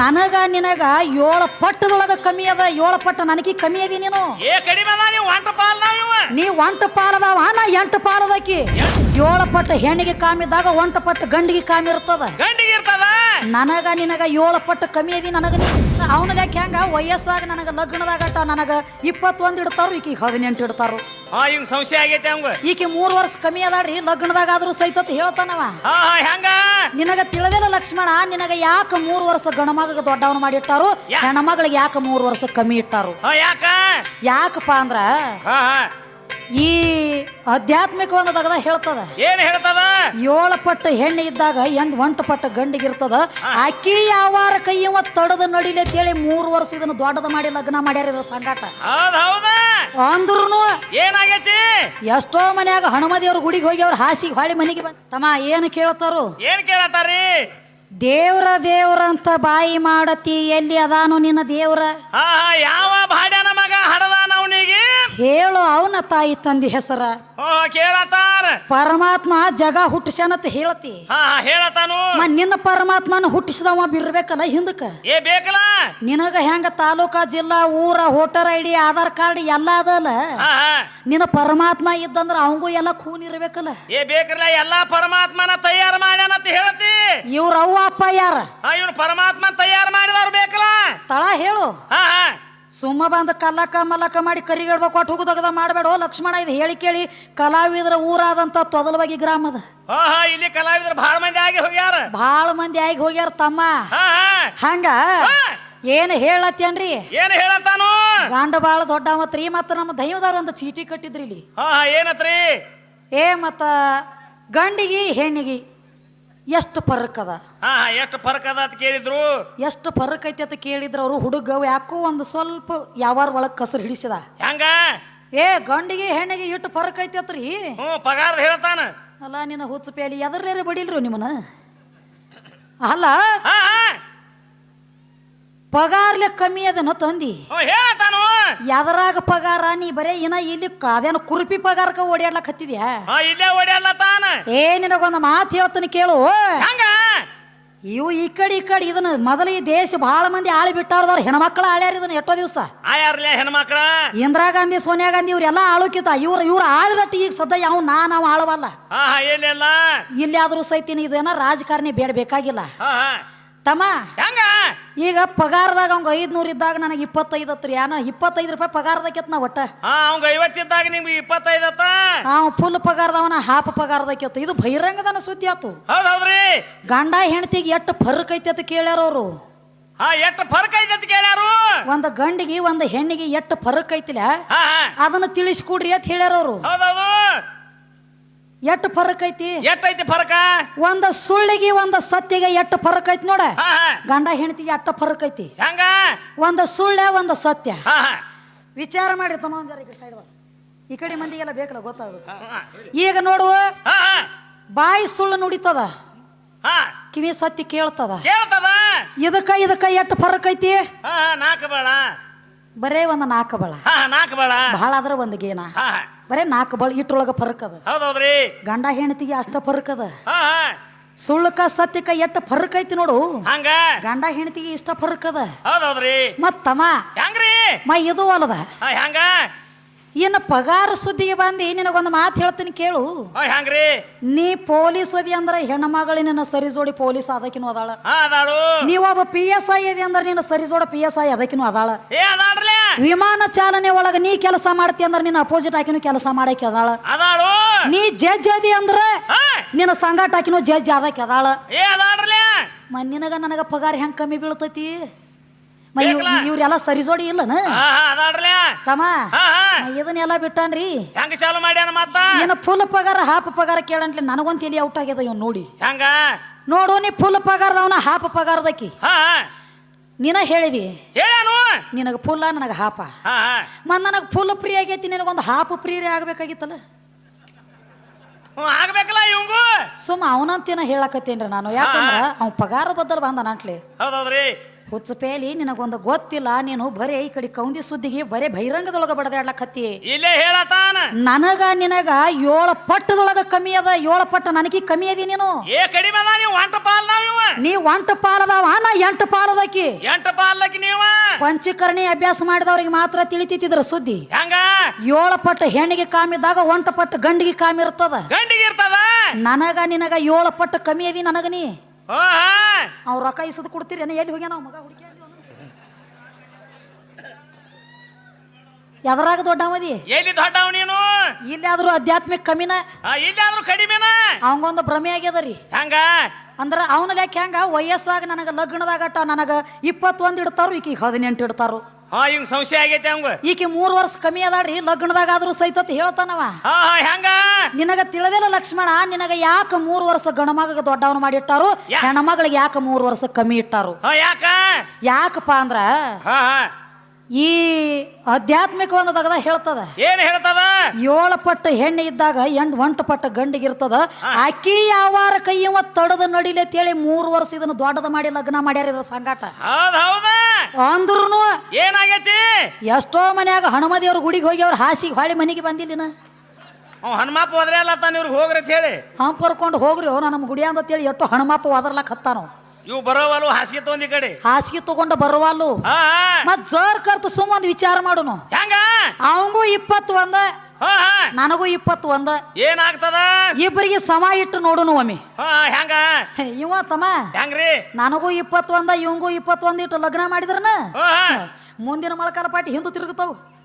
ನನಗ ನಿನಗ ಏಳು ಪಟ್ಟದೊಳಗ ಕಮ್ಮಿ ಅದ ಏಳು ಪಟ್ಟ ನನಗೆ ಕಮ್ಮಿ ಅದಿ ನೀನು. ಏ ಕಡಿಮೆ ಅದ ನೀವು ಒಂಟ ಪಾಲ್ ನೀ ಒಂಟ ಪಾಲದವ ನಾ ಎಂಟು ಪಾಲದಕಿ. ಏಳು ಪಟ್ಟ ಹೆಣ್ಣಿಗೆ ಕಾಮಿದ್ದಾಗ ಒಂಟ ಪಟ್ಟ ಗಂಡಿಗೆ ಕಾಮಿ ಇರ್ತದ. ಗಂಡಿಗೆ ಇರ್ತದ? ನನಗ ನಿನಗ ಏಳು ಪಟ್ಟ ಕಮ್ಮಿ ಅದಿ ನನಗ ಅವನ ಲೆಕ್ಕ ಹೆಂಗ? ವಯಸ್ಸಾಗ ನನಗ ಲಗ್ನದಾಗ ನನಗ ಇಪ್ಪತ್ತೊಂದು ಇಡ್ತಾರು ಈಕಿ ಹದಿನೆಂಟು ಇಡ್ತಾರು. ಹಾ ಹಿಂಗ್ ಸಂಶಯ ಆಗೈತೆ ಅವಂಗ. ಈಕಿ ಮೂರ್ ವರ್ಷ ಕಮ್ಮಿ ಅದಾಡ್ರಿ ಲಗ್ನದಾಗ ಆದ್ರೂ ಸೈತತ್ ಹೇಳ್ತಾನವ. ಹೆಂಗ? ನಿನಗ ತಿಳಿದಿಲ್ಲ ಲಕ್ಷ್ಮಣ ನಿನಗ ಯಾಕ ಮೂರ್ ವರ್ಷ ಗಣಮಗ ದೊಡ್ಡವನು ಮಾಡಿಟ್ಟಾರು ಯಾ- ಹೆಣ್ಮಗಳಿಗೆ ಯಾಕೆ ಮೂರು ವರ್ಷ ಕಮ್ಮಿ ಇಟ್ಟಾರು? ಹಾ ಯಾಕ? ಯಾಕಪ್ಪ ಅಂದ್ರ ಹಾ ಹಾ. ಈ ಆಧ್ಯಾತ್ಮಿಕ ಒಂದು ತಗದ ಹೇಳ್ತದ. ಏನ್ ಹೇಳ್ತದ? ಏಳು ಪಟ್ಟು ಹೆಣ್ಣು ಇದ್ದಾಗ ಎಂಟು ಒಂಟು ಪಟ್ಟು ಗಂಡಿಗಿರ್ತದ ಅಕ್ಕಿ ಯಾವಾರ ಕೈಯವ ತಡದ ನಡಿಲಿ ಅಂತೇಳಿ ಮೂರು ವರ್ಷ ಇದನ್ನ ದೊಡ್ಡದ ಮಾಡಿ ಲಗ್ನ ಮಾಡ್ಯಾರ ಇದು ಸಂಗಾಟ. ಹೌದ್ ಹೌದ. ಅಂದ್ರೂ ಏನಾಗೈತಿ? ಎಷ್ಟೋ ಮನ್ಯಾಗ ಹನುಮದೇವ್ರ ಗುಡಿಗೆ ಹೋಗಿ ಅವ್ರ ಹಾಸಿಗೆ ಹೊಳಿ ಮನೆಗೆ ಬಂದ ತಮ್ಮ ಏನು ಕೇಳ್ತಾರು? ಏನ್ ಕೇಳತ್ತಾರಿ ದೇವ್ರ ದೇವ್ರ ಅಂತ ಬಾಯಿ ಮಾಡತಿ ಎಲ್ಲಿ ಅದಾನು ನಿನ್ನ ದೇವ್ರ? ಹಾ ಹಾ ಯಾವ ಭಾಡ್ಯನ ಮಗ ಹಡದಾನ ಅವನಿಗೆ? ಹೇಳು ಅವನ ತಾಯಿ ತಂದಿ ಹೆಸರ. ಹಾ ಕೇಳತ್ತಾರ. ಪರಮಾತ್ಮ ಜಗ ಹುಟ್ಟಿಸ್ಯಾನಂತ ಹೇಳ್ತಿ. ಹಾ ಹಾ ಹೇಳತ್ತಾನು. ಮ ನಿನ್ನ ಪರಮಾತ್ಮನ ಹುಟ್ಟಿಸಿದವ ಬಿರ್ಬೇಕಲ್ಲ ಹಿಂದಕ್ಕ? ಏ ಬೇಕಲ್ಲ? ನಿನಗ ಹೆಂಗ ತಾಲೂಕಾ ಜಿಲ್ಲಾ ಊರ voter I D Aadhaar card ಎಲ್ಲ ಅದಲ್ಲ? ಹಾ ಹಾ. ನಿನ್ನ ಪರಮಾತ್ಮ ಇದ್ದಂದ್ರ ಅವಂಗೂ ಎಲ್ಲ ಖೂನ್ ಇರ್ಬೇಕಲ್ಲ? ಏ ಬೇಕಲ್ಲ ಎಲ್ಲಾ ಪರಮಾತ್ಮನ ತಯಾರು ಮಾಡ್ಯಾನಂತ ಹೇಳ್ತಿ. ಇವ್ರ ಅವ್ವ ಅಪ್ಪ ಯಾರ? ಹಾ ಇವ್ನು ಪರಮಾತ್ಮ ತಯಾರು ಮಾಡಿದವ್ರು ಬೇಕಲ್ಲ? ತಳ ಹೇಳು. ಹಾ ಹಾ. ಸುಮ್ಮ ಬಂದು ಕಲ್ಲಕ ಮಲಕ ಮಾಡಿ ಕರಿಗಡ್ಬ ಕೊಟ್ಟು ಹೋಗುದಗದ ಮಾಡಬೇಡ ಲಕ್ಷ್ಮಣ ಇದು ಹೇಳಿ ಕೇಳಿ ಕಲಾವಿದರ ಊರಾದಂತ ತೊದಲವಾಗಿ ಗ್ರಾಮದ. ಹಾ ಹಾ ಇಲ್ಲಿ ಕಲಾವಿದರು ಬಹಳ ಮಂದಿ ಆಗಿ ಹೋಗ್ಯಾರ. ಭಾಳ ಮಂದಿ ಆಗಿ ಹೋಗ್ಯಾರ ತಮ್ಮ. ಹಾ ಹಾ. ಹಂಗ ಏನು ಹೇಳತ್ತೇನ್ರಿ? ಏನ್ ಹೇಳತ್ತಾನು? ಗಂಡ ಬಾಳ ದೊಡ್ಡ ಮತ್ರಿ ಮತ್ತ ನಮ್ಮ ದೈವದವ್ರ ಒಂದು ಚೀಟಿ ಕಟ್ಟಿದ್ರಿ ಇಲ್ಲಿ ಹಾ ಹಾ ಏನತ್ರಿ? ಏ ಮತ್ತ ಗಂಡಿಗೆ ಹೆಣ್ಣಿಗೆ ಎಷ್ಟು ಫರಕ್ ಅದ? ಹಾ ಹಾ ಎಷ್ಟು ಫರಕ್ ಅದ ಅಂತ ಕೇಳಿದ್ರು. ಎಷ್ಟು ಫರಕ್ ಐತಿ ಅಂತ ಕೇಳಿದ್ರ ಅವರು ಹುಡುಗ ಯಾಕೋ ಒಂದು ಸ್ವಲ್ಪ ಯಾವಾರ ಒಳಗ್ ಕಸರ್ ಹಿಡಿಸಿದ. ಹೆಂಗ? ಏ ಗಂಡಿಗೆ ಹೆಣ್ಣಿಗೆ ಇಟ್ಟು ಫರಕ್ ಐತಿ ಅತ್ರಿ. ಪಗಾರ ಹೇಳ್ತಾನ. ಅಲ್ಲ ನಿನ್ನ ಹುಚ್ಚು ಪೇಲಿ ಎದರ್ಲೇರೆ ಬಡಿಲ್ರು ನಿಮ್ಮನ್ನ? ಅಲ್ಲ ಹಾ ಹಾ. ಪಗಾರ್ಲೆ ಕಮ್ಮಿ ಅದನ್ನ ತಂದಿ. ಹೇಳ್ತಾನು. ಎದರಾಗ ಪಗಾರ ನೀ ಬರೇ ಇನ್ನ ಇಲ್ಲಿ ಅದೇನು ಕುರುಪಿ ಪಗಾರಕ ಓಡಾಡ್ಲಕ್ ಹತ್ತಿದ್ಯಾ? ಇಲ್ಲೇ ಏ ನಿನಗೊಂದು ಮಾತು ಹೇಳ್ತನ ಕೇಳು. ಹಂಗ? ಇವು ಈ ಕಡೆ ಈ ಕಡೆ ಇದನ್ನ ಮೊದಲ ಈ ದೇಶ ಬಹಳ ಮಂದಿ ಆಳಿ ಬಿಟ್ಟಾರ್ದವ್ರು ಹೆಣ್ಮಕ್ಳ ಆಳ್ಯಾರ ಇದನ್ನ ಎಷ್ಟೋ ದಿವಸ. ಆಯಾರ್ಲೆ ಹೆಣ್ಮಕ್ಳ? ಇಂದಿರಾ ಗಾಂಧಿ ಸೋನಿಯಾ ಗಾಂಧಿ ಇವ್ರೆಲ್ಲ ಆಳುಕಿತ ಇವ್ರ ಇವ್ರ ಆಳದಟ್ಟು ಈಗ ಸದ್ಯ ಯಾವ ನಾ ನಾವು ಆಳವಲ್ಲ. ಹಾ ಸಹಿತ ಇದು ರಾಜಕಾರಣಿ ಬೇಡ ಬೇಕಾಗಿಲ್ಲ ತಮ್ಮ? ಹೆಂಗ? ಈಗ ಪಗಾರದಾಗ ಅವಂಗ ಐದ್ನೂರು ಇದ್ದಾಗ ನನಗೆ ಇಪ್ಪತ್ತೈದು ಹತ್ರ ಯಾನ ಇಪ್ಪತ್ತೈದು ರೂಪಾಯಿ ಪಗಾರದಕ್ಕೆತ್ ನಾ ಒಟ್ಟ? ಹಾ ಅವಂಗ ಐವತ್ತಿದ್ದಾಗ ನಿಮ್ಗೆ ಇಪ್ಪತ್ತೈದತ್ತ ಅವ್ ಫುಲ್ ಪಗಾರದವನ ಹಾಫ್ ಪಗಾರದಕ್ಕೆತ್ತು ಇದು ಬಹಿರಂಗದನ ಸುದ್ದಿ ಆತು. ಹೌದ್ ಹೌದ್ರಿ ಗಂಡ ಹೆಂಡತಿಗೆ ಎಷ್ಟು ಫರ್ಕ್ ಐತಿ ಅಂತ ಕೇಳ್ಯಾರ ಅವರು. ಹಾ ಎಷ್ಟು ಫರ್ಕ್ ಐತೆ ಅಂತ ಕೇಳ್ಯಾರು? ಒಂದು ಗಂಡಿಗೆ ಒಂದು ಹೆಣ್ಣಿಗೆ ಎಷ್ಟು ಫರ್ಕ್ ಐತಿಲ್ಲ ಅದನ್ನ ತಿಳಿಸ್ಕೊಡ್ರಿ ಅಂತ ಹೇಳ್ಯಾರ ಅವರು. ಹೌದೌದು ಎಷ್ಟು ಫರಕ್ ಐತಿ? ಎಷ್ಟೈತಿ ಫರಕ? ಒಂದ ಸುಳ್ಳಿಗೆ ಒಂದ ಸತ್ಯಗೆ ಎಷ್ಟು ಫರಕ್ ಐತಿ ನೋಡ. ಹಾ ಹಾ. ಗಂಡ ಹೆಂಡತಿಗೆ ಎಷ್ಟು ಫರಕ್ ಐತಿ? ಹೆಂಗ? ಒಂದ ಸುಳ್ಳ ಒಂದ ಸತ್ಯ. ಹಾ ಹಾ. ವಿಚಾರ ಮಾಡಿ ತಮ್ಮ ಒಂದ್ ಜರ ಈ ಕಡೆ side ಬಾ. ಈ ಕಡೆ ಮಂದಿಗೆಲ್ಲ ಬೇಕಲ್ಲ ಗೊತ್ತಾಗುತ್ತೆ ಹಾ ಈಗ ನೋಡು ಹಾ ಹಾ. ಬಾಯಿ ಸುಳ್ಳು ನುಡಿತದ? ಹಾ. ಕಿವಿ ಸತ್ಯ ಕೇಳ್ತದ? ಕೇಳ್ತದ? ಇದಕ್ಕ ಇದಕ್ಕ ಎಷ್ಟು ಫರಕ್ ಐತಿ? ಹಾ ಹಾ. ನಾಲ್ಕು ಬಾಳ. ಬರೇ ಒಂದ್ ನಾಲ್ಕು ಬಳ. ಹಾ ಹಾ ನಾಲ್ಕು ಬಹಳ ಆದ್ರ ಒಂದ್ ಗೇನ. ಹಾ ಹಾ. ಬರೇ ನಾಲ್ಕು ಬಳ ಇಟ್ಟರೊಳಗೆ ಫರಕ್ ಅದ. ಹೌದೌದ್ರಿ. ಗಂಡ ಹೆಂಡತಿಗೆ ಅಷ್ಟ ಫರಕ್ ಅದ. ಹಾ ಹಾ. ಸುಳ್ಳಕ ಸತ್ಯಕ ಎಷ್ಟು ಫರಕ್ ಐತಿ ನೋಡು. ಹಂಗ? ಗಂಡ ಹೆಂಡತಿಗೆ ಇಷ್ಟ ಫರಕ್ ಅದ. ಹೌದೌದ್ರಿ. ಮತ್ತಮ್ಮ ಹೆಂಗ್ರಿ? ಮ ಇದು ಅಲ್ಲದ ಹಾ ಹೆಂಗ? ಇನ್ನು ಪಗಾರ ಸುದ್ದಿಗೆ ಬಂದು ನಿನಗೊಂದು ಮಾತು ಹೇಳ್ತೀನಿ ಕೇಳು. ಹಾ ಹೆಂಗ್ರಿ? ನೀ ಪೊಲೀಸ್ ಅದಿ ಅಂದ್ರೆ ಹೆಣ್ಮಗಳಿನ ಸರಿ ಜೋಡಿ ಪೊಲೀಸ್ ಅದಕ್ಕಿನೂ ಅದಾಳ. ಹಾ ಅದಾಳು. ನೀವೊಬ್ಬ ಪಿ ಎಸ್ ಐ ಅದಿ ಅಂದ್ರೆ ನಿನ್ನ ಸರಿ ಜೋಡಿ ಪಿ ಎಸ್ ಐ ಅದಕ್ಕಿನೂ ಅದಾಳ. ಏ ವಿಮಾನ ಚಾಲನೆ ಒಳಗ ನೀ ಕೆಲಸ ಮಾಡ್ತಿ ಅಂದ್ರೆ ನಿನ್ನ ಅಪೋಸಿಟ್ ಹಾಕಿನೂ ಕೆಲಸ ಮಾಡಕ್ಕೆ ಅದಾಳ. ಅದಾಳು. ನೀ ಜಜ್ ಅದಿ ಅಂದ್ರೆ ನಿನ್ನ ಸಂಗಾಟ ಹಾಕಿನೂ ಜಜ್ ಆದಕ್ಕೆ ಅದಾಳ. ಏ ಅದಾಳ್ರಲ್ಲ ಮ ನಿನಗ ಪಗಾರ ಹೆಂಗ್ ಕಮ್ಮಿ ಬೀಳ್ತೈತಿ? ಮ ಇವ್- ಬೇಕಲ್ಲ? ಇವ್ರೆಲ್ಲ ಸರಿ ಜೋಡಿ ಇಲ್ಲನ? ಹಾ ಹಾ ಅದಾಳ್ರಲ್ಲ ತಮ್ಮ ಮ ಇದನ್ನೆಲ್ಲ ಬಿಟ್ಟಾನ್ರಿ. ಹೆಂಗ ಚಾಲು ಮಾಡ್ಯಾನ ಮತ್ತ? ಏನ ಫುಲ್ ಪಗಾರ ಹಾಫ್ ಪಗಾರ ಕೇಳಂಟ್ಲಿ ನನಗೊಂದು ತಿಳಿ ಔಟ್ ಆಗ್ಯದ ಇವ್ ನೋಡಿ. ಹೆಂಗ? ನೋಡು ನೀ ಫುಲ್ ಪಗಾರದವನ ಹಾಫ್ ಪಗಾರದಕ್ಕಿ. ಹಾ. ನೀನ ಹೇಳಿದಿ? ಹೇಳಾನು ನಿನಗೆ ಫುಲ್ಲ ನನಗೆ ಹಾಪ. ಹಾ ಹಾ. ಮತ್ ನನಗೆ ಫುಲ್ ಫ್ರೀ ಆಗೈತಿ ನಿನಗೊಂದು ಹಾಫ್ ಫ್ರೀ ಆಗ್ಬೇಕಾಗಿತ್ತಲ್ಲ? ಹ್ಞೂ ಆಗ್ಬೇಕಲ್ಲ ಇವಂಗು. ಸುಮ್ಮ ಅವನಂತೇನ ಹೇಳಕತ್ತೇನ್ರಿ ನಾನು. ಯಾಕಂದ್ರ ಅವ್ ಪಗಾರ ಬದ್ದಲ್ ಬಂದ ನಂಟ್ಲಿ ಹೌದೌದ್ರಿ. ಹುಚ್ಚಪೇಲಿ ನಿನಗೊಂದು ಗೊತ್ತಿಲ್ಲ ನೀನು ಬರೇ ಈ ಕಡೆ ಕೌಂದಿ ಸುದ್ದಿಗೆ ಬರೇ ಬಹಿರಂಗದೊಳಗ ಬಡದಾಡ್ಲಕತ್ತಿ. ಇಲ್ಲೇ ಹೇಳತಾನ. ನನಗ ನಿನಗ ಏಳು ಪಟ್ಟದೊಳಗ ಕಮ್ಮಿ ಅದ ಏಳು ಪಟ್ಟ ನನಗಿ ಕಮ್ಮಿ ಅದಿ ನೀನು. ಏ ಕಡಿಮೆ ಅದ ನೀವು ಒಂಟ ಪಾಲ್ ನೀ ಒಂಟ ಪಾಲದವ ನಾ ಎಂಟು ಪಾಲದಕಿ. ಎಂಟ ಪಾಲಕಿ ನೀವ. ಪಂಚಕರ್ಣಿ ಅಭ್ಯಾಸ ಮಾಡಿದವ್ರಿಗೆ ಮಾತ್ರ ತಿಳಿತಿದ್ರ ಸುದ್ದಿ. ಹೆಂಗ? ಏಳು ಪಟ್ಟ ಹೆಣ್ಣಿಗೆ ಕಾಮಿದ್ದಾಗ ಒಂಟ ಪಟ್ಟ ಗಂಡಿಗೆ ಕಾಮಿರ್ತದ ಗಂಡಿಗೆ ಇರ್ತದ? ನನಗ ನಿನಗ ಏಳು ಪಟ್ಟ ಕಮ್ಮಿ ಅದಿ ನನಗ ನೀ. ಅವ್ರ ರೊಕ್ಕ ಇಸದ್ ಕೊಡ್ತೀರಿ ಎಲ್ಲಿ ಹೋಗ್ಯಾನ ಮಗ ಹುಡುಕಿ ಎದರಾಗ ದೊಡ್ಡವದಿ ಎಲ್ಲಿ ದೊಡ್ಡವ ನೀನು? ಇಲ್ಲಿ ಆದ್ರೂ ಆಧ್ಯಾತ್ಮಿಕ ಕಮ್ಮಿನ ಇಲ್ಲಾದ್ರೂ ಕಡಿಮೆನ? ಅವಂಗೊಂದು ಭ್ರಮೆ ಆಗ್ಯದ ಹಂಗ? ಅಂದ್ರೆ ಅವನ ಲೆಕ್ಕ ಹೆಂಗ? ವಯಸ್ಸಾಗ ನನಗ ಲಗ್ನದಾಗಟ ನನಗ ಇಪ್ಪತ್ತೊಂದು ಇಡ್ತಾರು ಈಕಿಗೆ ಹದಿನೆಂಟು ಇಡ್ತಾರು. ಹಾ ಹಿಂಗ್ ಸಂಶಯ ಆಗೈತೆ ಅವಂಗ. ಈಕೆ ಮೂರು ವರ್ಷ ಕಮ್ಮಿ ಅದಾಡ್ರಿ ಲಗ್ನದಾಗ ಆದ್ರೂ ಸಹಿತ ಹೇಳ್ತಾನವ. ಹಾ ಹಾ ಹೆಂಗ? ನಿನಗ ತಿಳಿದಿಲ್ಲ ಲಕ್ಷ್ಮಣ ನಿನಗ ಯಾಕ ಮೂರ್ ವರ್ಷ ಗಣಮಗ ದೊಡ್ಡವನು ಮಾಡಿ ಇಟ್ಟಾರು? ಹೆಣ್ಮಗಳಿಗೆ ಯಾಕ ಮೂರ್ ವರ್ಷ ಕಮ್ಮಿ ಇಟ್ಟಾರು? ಹಾ ಯಾಕ? ಯಾಕಪ್ಪ ಅಂದ್ರ ಹಾ ಹಾ. ಈ ಆಧ್ಯಾತ್ಮಿಕ ಹೇಳ್ತದ. ಏನ್ ಹೇಳ್ತದ? ಏಳು ಪಟ್ಟು ಹೆಣ್ಣು ಇದ್ದಾಗ ಎಂಟು ಒಂಟು ಪಟ್ಟು ಗಂಡಿಗಿರ್ತದ ಅಕ್ಕಿ ಯಾವಾರ ಕೈಯವ ತಡದ ನಡಿಲೆ ಅಂತೇಳಿ ಮೂರು ವರ್ಷ ಇದನ್ನ ದೊಡ್ಡದ ಮಾಡಿ ಲಗ್ನ ಮಾಡ್ಯಾರ ಇದ್ರ ಸಂಗಾಟ. ಅಂದ್ರೂ ಏನಾಗೈತಿ? ಎಷ್ಟೋ ಮನ್ಯಾಗ ಹನುಮದೇವ್ರ ಗುಡಿಗೆ ಹೋಗಿ ಅವ್ರ ಹಾಸಿಗೆ ಹೊಳಿ ಮನೆಗೆ ಬಂದಿಲ್ಲ ಹನುಮಾಪ ಹನುಮಪ್ಪ ಹೋದ್ರೆ ಅಲ್ಲ ತಾನು ಇವ್ರಿಗೆ ಹೋಗ್ರಿ ಅಂತ ಹೇಳಿ. ಹಂಪರ್ಕೊಂಡು ಹೋಗ್ರಿ ನಮ್ಮ ಗುಡಿ ಅಂತೇಳಿ ಎಷ್ಟು ಹನುಮಪ್ಪ ಒದರ್ಲಕ್ ಹತ್ತಾನು ಇವು ಬರೋವಲ್ವ ಹಾಸಿಗೆ ತಗೊಂಡ್ ಈ ಕಡೆ. ಹಾಸಿಗೆ ತಗೊಂಡ ಬರುವಲ್ಲು. ಹಾ ಮತ್ ಜರ್ ಕರ್ತು ಸುಮ್ಮ ಒಂದು ವಿಚಾರ ಮಾಡುನು. ಹೆಂಗ? ಅವಂಗೂ ಇಪ್ಪತ್ತು ಒಂದ ಹಾ ಹಾ. ನನಗೂ ಇಪ್ಪತ್ತು ಒಂದ ಏನಾಗ್ತದ? ಇಬ್ಬರಿಗೆ ಸಮ ಇಟ್ಟು ನೋಡುನು ಒಮ್ಮೆ. ಹಾ ಹೆಂಗ? ಹೇ, ಇವ ತಮ್ಮ ಹೆಂಗ್ರಿ? ನನಗೂ ಇಪ್ಪತ್ತೊಂದ ಇವಂಗೂ ಇಪ್ಪತ್ತೊಂದು ಇಟ್ಟು ಲಗ್ನ ಮಾಡಿದ್ರನ? ಹಾ ಹಾ. ಮುಂದಿನ ಮೊಳಕಾಲ ಪಾಟಿ ಹಿಂದೆ ತಿರುಗುತ್ತವು.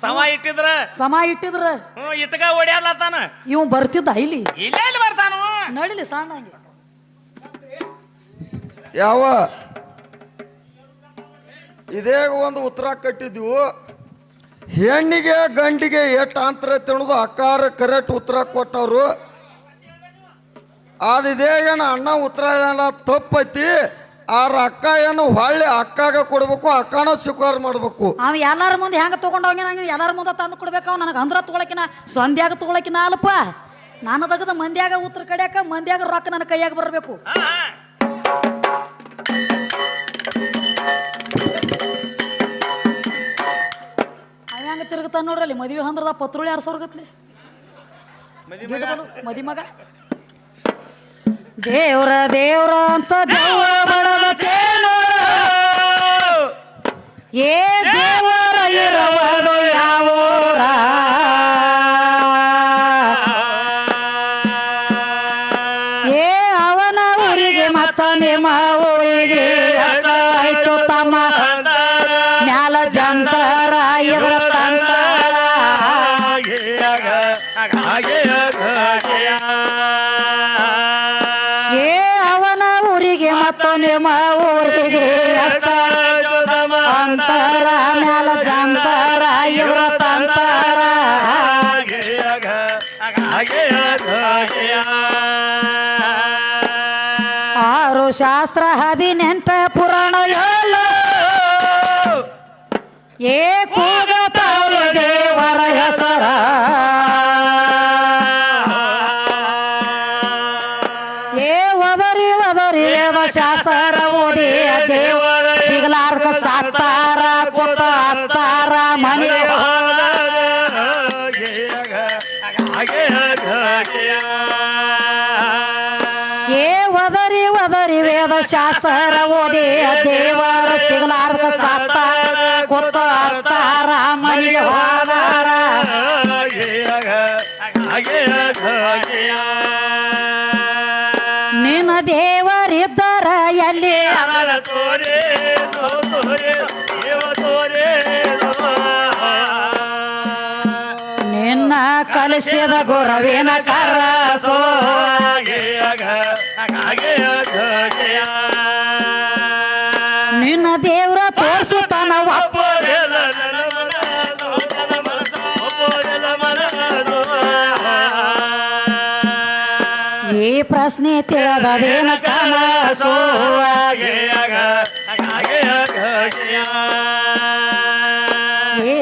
ಸಮ ಇಟ್ಟಿದ್ರ? ಸಮ ಇಟ್ಟಿದ್ರ. ಹ್ಮ್ ಇಟ್ಕ ಓಡ್ಯಾಡ್ಲತ್ತಾನ? ಇವ್ ಬರ್ತಿದ್ದ ಇಲ್ಲಿ. ಇಲ್ಲೇ ಇಲ್ಲಿ ಬರ್ತಾನು. ನಡಿಲಿ ಸಣ್ಣ ಹಂಗೆ. ಯಾವ? ಇದೇ ಒಂದು ಉತ್ತರ ಕಟ್ಟಿದ್ವು ಹೆಣ್ಣಿಗೆ ಗಂಡಿಗೆ ಎಷ್ಟು ಅಂತರ ತಿನ್ನೋದು ಅಕ್ಕಾರ ಕರೆಕ್ಟ್ ಉತ್ತರ ಕೊಟ್ಟವರು. ಅದಿದೇ ಇದೇ ಏನು ಅಣ್ಣ ಉತ್ತರ ಏನ ತಪ್ಪೈತಿ. ಆರ ಅಕ್ಕ ಏನು ಹೊಳ್ಳಿ ಅಕ್ಕಾಗ ಕೊಡ್ಬೇಕು ಅಕ್ಕನ ಸ್ವೀಕಾರ ಮಾಡ್ಬೇಕು. ಅವ ಎಲ್ಲಾರ ಮುಂದೆ ಹೆಂಗ ತಗೊಂಡು ಹೋಗಿ ನಂಗೆ ಎಲ್ಲಾರ ಮುಂದೆ ತಂದು ಕೊಡ್ಬೇಕು. ಅವ್ ನನಗೆ ಅಂದ್ರ ತಗೊಳಕಿನ ಸಂಧ್ಯಾಗ ತಗೊಳಕಿನ ಅಲ್ಪ. ನಾನು ತಗದ ಮಂದ್ಯಾಗ ಉತ್ತರ ಕಡ್ಯಾಕ ಮಂದ್ಯಾಗ ರೊಕ್ಕ ನನ್ನ ಕೈಯಾಗ ಬರಬೇಕು. ಹೆಂಗ ತಿರುಗುತ್ತಾನ ನೋಡ್ರಲ್ಲಿ ಮದುವೆ ಹಂದ್ರದ ಪತ್ರುಳಿ ಯಾರು ಸಾವಿರಗತ್ಲಿ ಮದಿ ಮಗ? ದೇವ್ರ ದೇವ್ರ ಅಂತ ದೇವ್ರ ಬಡದತ್ತೇನೋ ಏ ದೇವರ ಇರವದು ಶಾಸ್ತ್ರ ಹದಿನೆಂಟ ಪುರಾಣ ಏ ಕೂಗತಾವ ಕಲಿಸಿದ ಗೊರವೇನ ಕರಸೋ. ನಿನ್ನ ದೇವ್ರ ತೋರ್ಸುತ್ತಾನ ಈ ಪ್ರಶ್ನೆ ಆಗ ಆಗಿ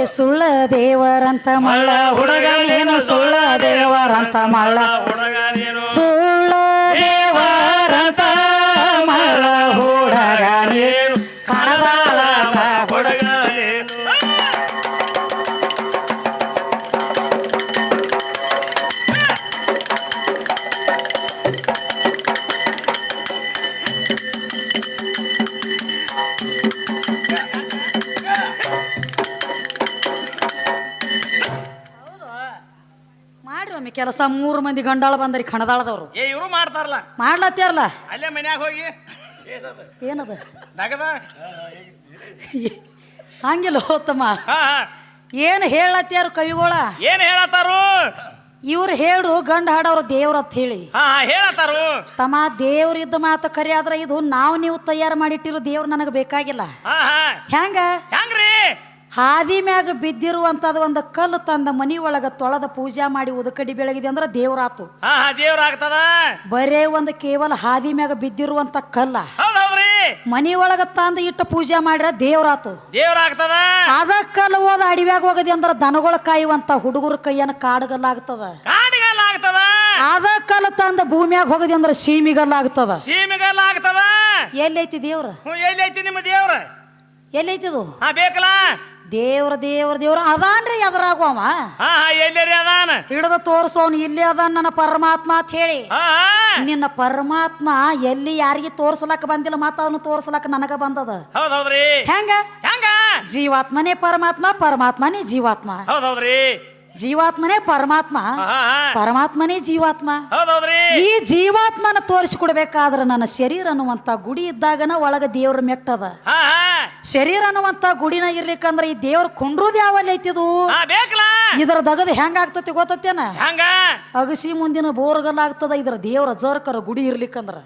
ಸುಳ್ಳ ದೇವರಂತ ಮಳ್ಳ ಹುಡುಗ ನೀನು ಸುಳ್ಳ ದೇವರಂತ ಮಳ್ಳ. ಸುಳ್ಳ ದೇವರಂತ ಮಳ್ಳ ಹುಡುಗ ಕೆಲಸ ಮೂರು ಮಂದಿ ಗಂಡಾಳ ಬಂದ್ರಿ ಕಣದಾಳದವ್ರು ಏ ಇವರು ಮಾಡ್ತಾರಲ್ಲ. ಮಾಡ್ಲತ್ತಾರಲ್ಲ ಅಲ್ಲೇ ಮನ್ಯಾಗ ಹೋಗಿ. ಏನದ? ನಗದ? ಹಂಗಿಲ್ಲ ಹೋತಮ್ಮ. ಏನ್ ಹೇಳತ್ತಾರು ಏನು ಹೇಳತ್ಯಾರು ಕವಿಗೋಳ? ಏನ್ ಹೇಳತ್ತಾರು? ಇವ್ರು ಹೇಳ್ರು ಗಂಡ ಹಾಡವ್ರು ದೇವ್ರ ಅಂತ ಹೇಳಿ. ಹೇಳತ್ತಾರು. ತಮ್ಮ ದೇವ್ರಿದ್ದ ಮಾತು ಕರಿ ಆದ್ರೆ ಇದು ನಾವು ನೀವು ತಯಾರು ಮಾಡಿಟ್ಟಿರೋ ದೇವ್ರು ನನಗೆ ಬೇಕಾಗಿಲ್ಲ. ಹಾ ಹಾ. ಹೆಂಗ? ಹೆಂಗ್ರಿ? ಹಾದಿ ಮ್ಯಾಗ ಬಿದ್ದಿರುವಂತದ ಒಂದು ಕಲ್ಲು ತಂದ ಮನಿ ಒಳಗ ತೊಳೆದ ಪೂಜಾ ಮಾಡಿ ಉದಕಡಿ ಬೆಳಗಿದೆ ಅಂದ್ರೆ ದೇವರಾತು. ಹಾ ಹಾ ದೇವ್ರ ಆಗ್ತದ? ಬರೇ ಒಂದು ಕೇವಲ ಹಾದಿ ಮ್ಯಾಗ ಬಿದ್ದಿರುವಂತ ಕಲ್ಲ. ಮನಿ ಒಳಗ ತಂದು ಇಟ್ಟು ಪೂಜೆ ಮಾಡ್ರ ದೇವ್ರಾತು. ದೇವ್ರಾಗ್ತದ ಅದ ಕಲ್ಲು ಹೋದ ಅಡಿವ್ಯಾಗ ಹೋಗದಿ ಅಂದ್ರ ದನಗಳ ಕಾಯುವಂತ ಹುಡುಗರ ಕೈಯನ್ನ ಕಾಡುಗಲ್ಲಾಗ್ತದ. ಕಾಡಿಗಲ್ಲ ಆಗ್ತದ ಅದ ಕಲ್ಲು ತಂದ ಭೂಮಿಯಾಗ ಹೋಗದಿ ಅಂದ್ರ ಸೀಮಿಗಲ್ಲಾಗ್ತದ. ಸೀಮಿಗಲ್ಲಾಗ್ತದ? ಎಲ್ಲೈತಿ ದೇವ್ರ? ಎಲ್ಲೈತಿ ನಿಮ್ಮ ದೇವ್ರ? ಎಲ್ಲೈತಿದು? ಹಾ ಬೇಕಲ್ಲ? ದೇವ್ರ ದೇವ್ರ ದೇವ್ರ ಅದಾನ್ರಿ ಎದರಾಗು ಅವ. ಹಾ ಹಾ ಎಲ್ಲೇರಿ ಅದಾನ? ಹಿಡಿದು ತೋರ್ಸೋನು ಇಲ್ಲಿ ಅದ ನನ್ನ ಪರಮಾತ್ಮ ಅಂತ ಹೇಳಿ. ಹಾ ಹಾ. ನಿನ್ನ ಪರಮಾತ್ಮ ಎಲ್ಲಿ ಯಾರಿಗೆ ತೋರ್ಸಲಕ್ಕ ಬಂದಿಲ್ಲ ಮತ್ತ ಅವನು ತೋರ್ಸಲಕ್ಕ ನನಗ ಬಂದದ. ಹೌದ್ ಹೌದ್ರಿ ಹೆಂಗ? ಹೆಂಗ? ಜೀವಾತ್ಮನೇ ಪರಮಾತ್ಮ ಪರಮಾತ್ಮನೇ ಜೀವಾತ್ಮ. ಹೌದ್ ಹೌದ್ರಿ ಜೀವಾತ್ಮನೇ ಪರಮಾತ್ಮ ಹಾ ಹಾ ಹಾ. ಪರಮಾತ್ಮನೇ ಜೀವಾತ್ಮ. ಹೌದ್ ಹೌದ್ರಿ ಈ ಜೀವಾತ್ಮನ ತೋರಿಸಿಕೊಡ್ಬೇಕಾದ್ರೆ ನನ್ನ ಶರೀರ ಅನ್ನುವಂತ ಗುಡಿ ಇದ್ದಾಗನ ಒಳಗ ದೇವ್ರ ಮೆಟ್ಟದ. ಹಾ ಹಾ. ಶರೀರ ಅನ್ನುವಂತ ಗುಡಿನ ಇರ್ಲಿಕ್ಕಂದ್ರ ಈ ದೇವ್ರ ಕೊಂಡ್ರೂದ್ ಯಾವಲ್ಲಿ ಐತಿದು? ಇದ್ರ ಬೇಕಲ್ಲ. ಇದರ ದಗದ ಹೆಂಗ ಆಗ್ತತಿ ಗೊತ್ತೇನ ಹೆಂಗ? ಅಗಸಿ ಮುಂದಿನ ಬೋರ್ಗಲ್ ಆಗ್ತದ ಇದ್ರ ದೇವ್ರ ಜರ್ಕರ ಗುಡಿ ಇರ್ಲಿಕ್ಕಂದ್ರ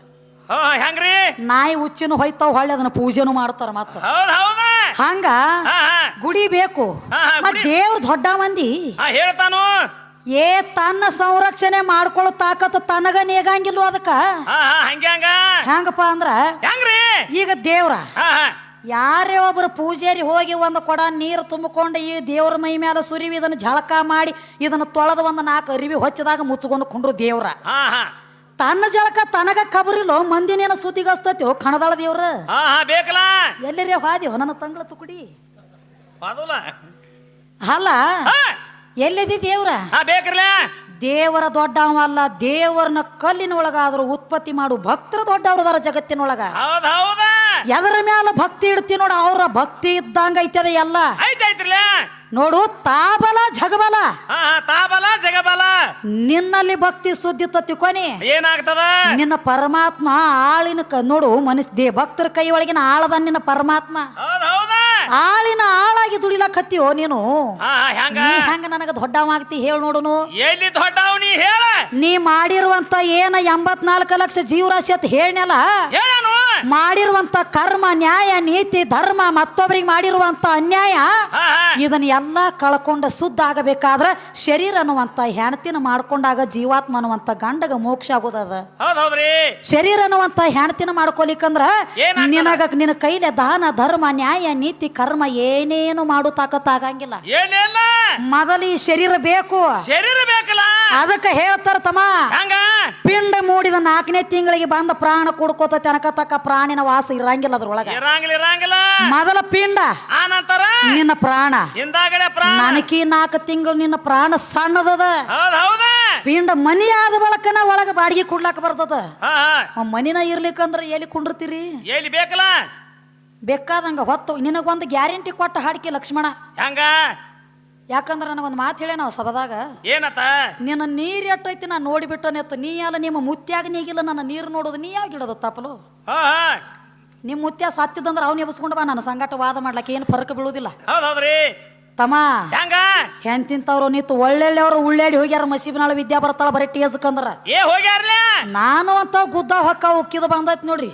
ಹೋ ಹೆಂಗ್ರಿ? ನಾಯಿ ಉಚ್ಚಿನ ಹೋಯ್ತಾವ್ ಹೊಳ್ಳಿ ಅದನ್ನ ಪೂಜೆನು ಮಾಡ್ತಾರ ಮತ್ತ. ಹೌದ್ ಹೌದ. ಹಂಗ ಹಾ ಹಾ. ಗುಡಿ ಬೇಕು. ಹಾ, ಹಾ, ಮತ್ ದೇವ್ರ ದೊಡ್ಡ ಮಂದಿ. ಹಾ ಹೇಳ್ತಾನು. ಏ ತನ್ನ ಸಂರಕ್ಷಣೆ ಮಾಡ್ಕೊಳ್ಳೋ ತಾಕತ್ ತನಗ ನೇಗಂಗಿಲ್ವ ಅದಕ್ಕ? ಹಾ ಹಾ ಹಂಗೆ ಹಂಗ. ಹೆಂಗಪ್ಪ ಅಂದ್ರ ಹೆಂಗ್ರಿ? ಈಗ ದೇವ್ರ ಹಾ ಹಾ. ಯಾರೇ ಒಬ್ಬರು ಪೂಜಾರಿ ಹೋಗಿ ಒಂದು ಕೊಡ ನೀರು ತುಂಬಿಕೊಂಡು ಈ ದೇವ್ರ ಮೈ ಮೇಲೆ ಸುರಿವಿ ಇದನ್ನು ಝಳಕ ಮಾಡಿ ಇದನ್ನ ತೊಳೆದು ಒಂದು ನಾಲ್ಕು ಅರಿವಿ ಹೊಚ್ಚದಾಗ ಮುಚ್ಕೊಂಡು ಕುಂಡ್ರು ದೇವ್ರ. ತನ್ನ ಜಳಕ ತನಗ ಕಬರಿಲ್ಲೋ ಮಂದಿನೇನ ಸುದ್ದಿಗಸ್ತತಿ ಕಣದಾಳ ದೇವ್ರ. ಬೇಕಲ್ಲ. ಎಲ್ಲರೇ ಹಾದಿವ ನನ್ನ ತಂಗಳ ತುಕುಡಿ. ಅಲ್ಲ ಎಲ್ಲಿದಿ ದೇವ್ರ? ದೇವರ ದೊಡ್ಡವ ದೊಡ್ಡವಲ್ಲ ದೇವರನ್ನ ಕಲ್ಲಿನ ಒಳಗಾದ್ರೂ ಉತ್ಪತ್ತಿ ಮಾಡು ಭಕ್ತರ ದೊಡ್ಡವ್ರದಾರ ಜಗತ್ತಿನೊಳಗ. ಹೌದ. ಎದರ ಮ್ಯಾಲ ಭಕ್ತಿ ಇಡ್ತಿ ನೋಡು ಅವ್ರ ಭಕ್ತಿ ಇದ್ದಂಗ ಐತದ ಎಲ್ಲ. ನೋಡು ತಾಬಲ ಜಗಬಲ. ತಾಬಲ ಜಗಬಲ. ನಿನ್ನಲ್ಲಿ ಭಕ್ತಿ ಸುದ್ದಿ ಕೊನಿ. ಏನಾಗ್ತದ? ನಿನ್ನ ಪರಮಾತ್ಮ ಆಳಿನ ನೋಡು ಮನಸ್ ದೇ ಭಕ್ತರ ಕೈ ಒಳಗಿನ ಆಳದ ನಿನ್ನ ಪರಮಾತ್ಮ. ಆಳಿನ ಆಳಾಗಿ ದುಡಿಲಕತ್ತೀವೋ ನೀನು? ಹೆಂಗ ನನಗ ದೊಡ್ಡವಾಗ್ತಿ ಹೇಳ ನೋಡುನು. ಎಲ್ಲಿ ದೊಡ್ಡವ ನೀ ಹೇಳ? ನೀ ಮಾಡಿರುವಂತ ಏನ ಎಂಬತ್ನಾಲ್ಕು ಲಕ್ಷ ಜೀವರಾಶಿ ಅಂತ ಹೇಳ್ನಲ್ಲ? ಹೇಳನು? ಮಾಡಿರುವಂತ ಕರ್ಮ ನ್ಯಾಯ ನೀತಿ ಧರ್ಮ ಮತ್ತೊಬ್ಬರಿಗೆ ಮಾಡಿರುವಂತ ಅನ್ಯಾಯ ಇದನ್ನ ಎಲ್ಲ ಕಳ್ಕೊಂಡ ಶುದ್ಧ ಆಗಬೇಕಾದ್ರ ಶರೀರ ಅನ್ನುವಂತ ಹೆಣತಿನ ಮಾಡ್ಕೊಂಡಾಗ ಜೀವಾತ್ಮ ಅನ್ನುವಂತ ಗಂಡಗ ಮೋಕ್ಷ ಆಗೋದದ. ಶರೀರ ಅನ್ನುವಂತ ಹೆಣತಿನ ಮಾಡ್ಕೊಲಿಕ್ಕಂದ್ರ? ನಿನಗ ನಿನ್ನ ಕೈಲೆ ದಾನ ಧರ್ಮ ನ್ಯಾಯ ನೀತಿ ಕರ್ಮ ಏನೇನು ಮಾಡು ತಾಕತ್ ಆಗಂಗಿಲ್ಲ. ಮೊದಲು ಈ ಶರೀರ ಬೇಕು. ಶರೀರ ಬೇಕಲ್ಲ. ಅದಕ್ಕ ಹೇಳ್ತಾರ ತಮ್ಮ ಪಿಂಡ ಮೂಡಿದ ನಾಲ್ಕನೇ ತಿಂಗಳಿಗೆ ಬಂದ ಪ್ರಾಣ ಕುಡ್ಕೋತ ತನಕ ತಕ್ಕ ಪ್ರಾಣಿನ ವಾಸ ಇರಂಗಿಲ್ಲ ಅದ್ರೊಳಗ. ಇರಂಗಿಲ್ಲ ಇರಂಗಿಲ್ಲ. ಮೊದಲ ಪಿಂಡ ಆನಂತರ ನಂತರ ನಿನ್ನ ಪ್ರಾಣ. ಹಿಂದಾಗಡೆ ಪ್ರಾಣ. ನನಕಿ ನಾಲ್ಕು ತಿಂಗಳು ನಿನ್ನ ಪ್ರಾಣ ಸಣ್ಣದದ. ಹೌದ್ ಹೌದ. ಪಿಂಡ ಮನಿ ಆದ ಬಳಕನ ಒಳಗ ಬಾಡಿಗೆ ಕೊಡ್ಲಾಕ ಬರ್ತದ. ಮನಿನ ಇರ್ಲಿಕ್ಕಂದ್ರ ಎಲ್ಲಿ ಕುಂಡಿರ್ತೀರಿ? ಎಲ್ಲಿ ಬೇಕಲ್ಲ? ಬೇಕಾದಂಗ ಹೊತ್ತು. ನಿನಗೊಂದು ಗ್ಯಾರಂಟಿ ಕೊಟ್ಟ ಹಾಡಿಕೆ ಲಕ್ಷ್ಮಣ. ಹೆಂಗ? ಯಾಕಂದ್ರ ನನಗೊಂದು ಮಾತು ಹೇಳಿ ನಾವು ಸಭದಾಗ. ಏನತ್ತ? ನಿನ್ನ ನೀರ್ ಎಟ್ಟೈತಿ ನಾ ನೋಡಿಬಿಟ್ಟನೆತ್ತ ನೀ ಅಲ್ಲ ನಿಮ್ಮ ಮುತ್ಯಾಗ ನೀಗಿಲ್ಲ ನನ್ನ ನೀರು ನೋಡೋದು ನೀ ಯಾಗಿಡೋದು ತಪ್ಪಲು ಹಾ ಹಾ ನಿಮ್ಮ ಮುತ್ಯ ಸತ್ತಿದಂದ್ರೆ ಅವ್ನು ಎಬ್ಸ್ಕೊಂಡು ಬಾ ನನ್ನ ಸಂಗಾಟ ವಾದ ಮಾಡ್ಲಕ್ಕೆ ಏನು ಫರಕ ಬೀಳುವುದಿಲ್ಲ ಹೌದೌದ್ರಿ ತಮ್ಮ. ಹೆಂಗ? ಹೆಂತಿಂತವ್ರು ನಿಂತು ಒಳ್ಳೆಯವ್ರು ಉಳ್ಳಾಡಿ ಹೋಗ್ಯಾರ ಮಸೀಬಿನಾಳ ವಿದ್ಯಾ ಬರ್ತಾಳ ಬರೀ ಟೇಸ್ಕಂದ್ರ ಏ ಹೋಗ್ಯಾರ್ಲ? ನಾನು ಅಂತ ಗುದ್ದ ಹೊಕ್ಕ ಉಕ್ಕಿದ ಬಂದೈತ್ ನೋಡ್ರಿ.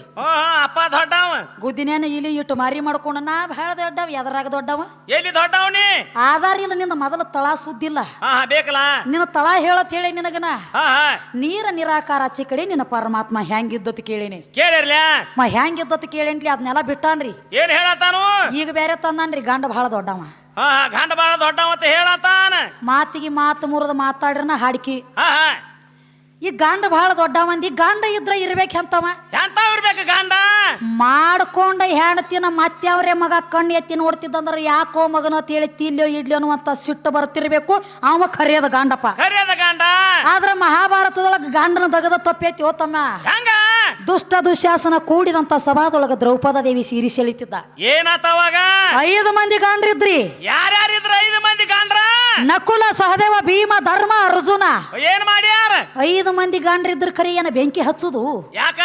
ಅಪ್ಪ ದೊಡ್ಡವ. ಗುದ್ದಿನೇನ ಇಲ್ಲಿ ಇಟ್ಟು ಮಾರಿ ಮಾಡ್ಕೊಂಡು ನಾ ಬಹಳ ದೊಡ್ಡವ ಎದರಾಗ ದೊಡ್ಡವ. ಎಲ್ಲಿ ದೊಡ್ಡವನಿ ಆಧಾರ ಇಲ್ಲ ನಿನ್ನ ಮೊದಲ ತಳ ಸುದ್ದಿಲ್ಲ. ಹಾ ಹಾ ಬೇಕಲ್ಲ? ನಿನ್ನ ತಳ ಹೇಳತ್ ಹೇಳಿ ನಿನಗನ. ಹಾ ಹಾ. ನೀರ ನಿರಾಕಾರ ಹಚ್ಚಿ ಕಡೆ ನಿನ್ನ ಪರಮಾತ್ಮ ಹೆಂಗಿದ್ದತ್ ಕೇಳಿನಿ. ಕೇಳಿರ್ಲ? ಮ ಹೆಂಗಿದ್ದತ್ ಕೇಳಿನ್ರಿ ಅದನ್ನೆಲ್ಲ ಬಿಟ್ಟಾನ್ರಿ. ಏನ್ ಹೇಳತ್ತಾನು? ಈಗ ಬೇರೆ ತಂದಾನ್ರಿ ಗಂಡ ಬಹಳ ದೊಡ್ಡವ. ಹಾ ಗಂಡ ಬಾಳ ದೊಡ್ಡವ ಅಂತ ಹೇಳತ್ತಾನ. ಮಾತಿಗೆ ಮಾತು ಮುರಿದು ಮಾತಾಡ್ರನ ಹಾಡ್ಕಿ. ಹಾ ಹಾ. ಈ ಗಂಡ ಬಹಳ ದೊಡ್ಡವಂದಿ ಗಂಡ ಇದ್ರ ಇರ್ಬೇಕಂತವ? ಎಂತ ಇರ್ಬೇಕು ಗಂಡ? ಮಾಡ್ಕೊಂಡ ಹೆಣ್ತಿನ ಮತ್ತೆ ಅವ್ರೆ ಮಗ ಕಣ್ಣು ಎತ್ತಿ ನೋಡ್ತಿದ್ದಂದ್ರ ಯಾಕೋ ಮಗನ ತಿಳಿ ಹೇಳಿ ತಿಲ್ಯೋ ಇಡ್ಲೋ ಅಂತ ಸಿಟ್ಟು ಬರ್ತಿರ್ಬೇಕು. ಅವ ಕರೆಯದ ಗಂಡಪ್ಪ. ಕರಿಯದ ಗಂಡ? ಆದ್ರ ಮಹಾಭಾರತದೊಳಗ ಗಂಡನ ದಗದ ತಪ್ಪೈತಿ ಓ ತಮ್ಮ ಹೆಂಗ? ದುಷ್ಟ ದುಶ್ಯಾಸನ ಕೂಡಿದಂತ ಸಭಾದೊಳಗ ದ್ರೌಪದ ದೇವಿ ಸೀರಿ ಸೆಳಿತಿದ್ದ. ಏನಾತ ಅವಾಗ? ಐದು ಮಂದಿ ಗಾಂಡ್ರಿದ್ರಿ. ಯಾರ್ಯಾರಿದ್ರ ಐದು ಮಂದಿ ಗಾಂಡ್ರ? ನಕುಲ ಸಹದೇವ ಭೀಮ ಧರ್ಮ ಅರ್ಜುನ. ಏನ್ ಮಾಡ್ಯಾರ? ಐದು ಮಂದಿ ಗಾಂಡ್ರಿದ್ರ ಖರೆ ಏನ ಬೆಂಕಿ ಹಚ್ಚುದು? ಯಾಕ?